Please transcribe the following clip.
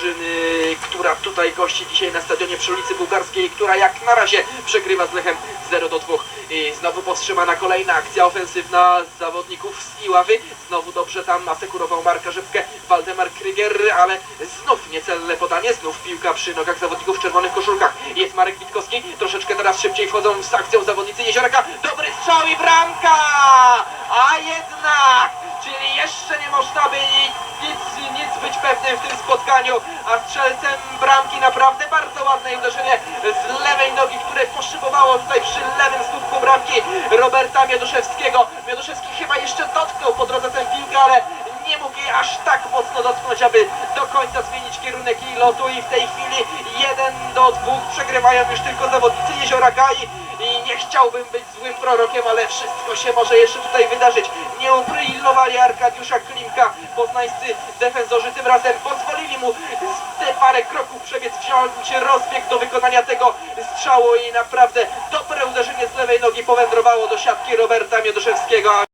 drużyny, która tutaj gości dzisiaj na stadionie przy ulicy Bułgarskiej, która jak na razie przegrywa z Lechem 0 do 2. I znowu powstrzymana kolejna akcja ofensywna zawodników z Iławy. Znowu dobrze tam asekurował Marka Rzepkę Waldemar Krygier, ale znów niecelne podanie, znów piłka przy nogach zawodników w czerwonych koszulkach. Jest Marek Witkowski, troszeczkę teraz szybciej wchodzą z akcją zawodnicy Jezioraka. Dobry strzał i bramka! A jednak! Czyli jeszcze nie można by w tym spotkaniu, a strzelcem bramki naprawdę bardzo ładne uderzenie z lewej nogi, które poszybowało tutaj przy lewym słupku bramki Roberta Mioduszewskiego. Mioduszewski chyba jeszcze dotknął po drodze tę piłkę, ale aż tak mocno dotknąć, aby do końca zmienić kierunek jej lotu i w tej chwili 1 do 2 przegrywają już tylko zawodnicy Jezioraka i, i nie chciałbym być złym prorokiem, ale wszystko się może jeszcze tutaj wydarzyć. Nie uprillowali Arkadiusza Klimka, poznańscy defensorzy tym razem pozwolili mu te parę kroków przebiec, wziąć rozbieg do wykonania tego strzału i naprawdę dobre uderzenie z lewej nogi powędrowało do siatki Roberta Mioduszewskiego.